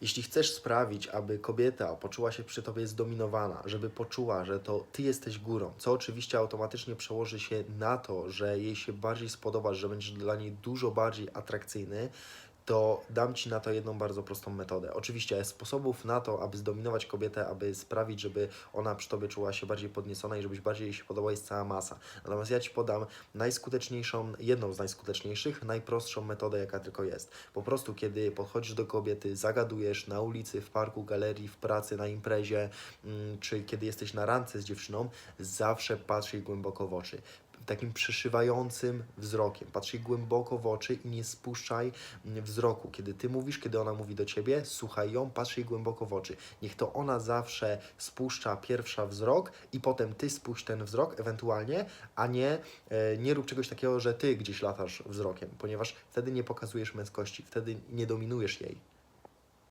Jeśli chcesz sprawić, aby kobieta poczuła się przy tobie zdominowana, żeby poczuła, że to ty jesteś górą, co oczywiście automatycznie przełoży się na to, że jej się bardziej spodobasz, że będziesz dla niej dużo bardziej atrakcyjny, to dam Ci na to jedną bardzo prostą metodę. Oczywiście sposobów na to, aby zdominować kobietę, aby sprawić, żeby ona przy Tobie czuła się bardziej podniecona i żebyś bardziej jej się podobała jest cała masa. Natomiast ja Ci podam najskuteczniejszą, jedną z najskuteczniejszych, najprostszą metodę, jaka tylko jest. Po prostu, kiedy podchodzisz do kobiety, zagadujesz na ulicy, w parku, galerii, w pracy, na imprezie, mm, czy kiedy jesteś na randce z dziewczyną, zawsze patrz jej głęboko w oczy takim przeszywającym wzrokiem. Patrz jej głęboko w oczy i nie spuszczaj wzroku. Kiedy ty mówisz, kiedy ona mówi do ciebie, słuchaj ją, patrz jej głęboko w oczy. Niech to ona zawsze spuszcza pierwsza wzrok i potem ty spuść ten wzrok ewentualnie, a nie, e, nie rób czegoś takiego, że ty gdzieś latasz wzrokiem, ponieważ wtedy nie pokazujesz męskości, wtedy nie dominujesz jej.